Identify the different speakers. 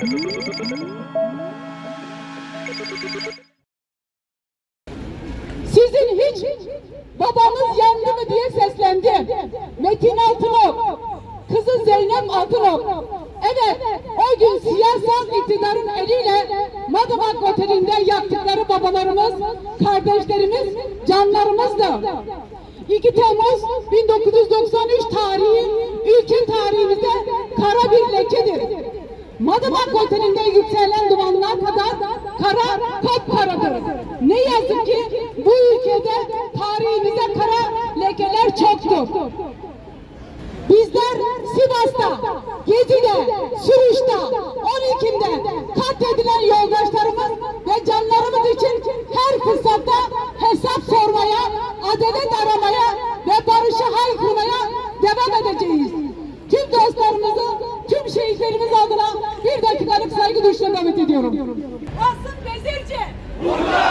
Speaker 1: Sizin hiç babanız yandı mı diye seslendim. Metin Altınok, kızı Zeynep Altınok. Evet, o gün siyasal iktidarın eliyle Madımak Oteli'nde yaktıkları babalarımız, kardeşlerimiz, canlarımızdı. 2 Temmuz 1993 tarihi ülke tarihimizde kara bir lekedir. Madımak Oteli'nde yükselen dumanlar kadar kara kapkaradır. Ne yazık ki bu ülkede tarihimize kara lekeler çoktur. Bizler Sivas'ta, Gezi'de, Sürüş'te, 10 Ekim'de katledilen yoldaşlarımız ve canlarımız için her fırsatta hesap sormaya, adalet aramaya ve barışı haykırmaya devam edeceğiz. Tüm dostlarımızı, tüm şehitlerimiz adına bir dakikalık saygı duruşuna davet ediyorum.
Speaker 2: Asım Bezirci. Burada.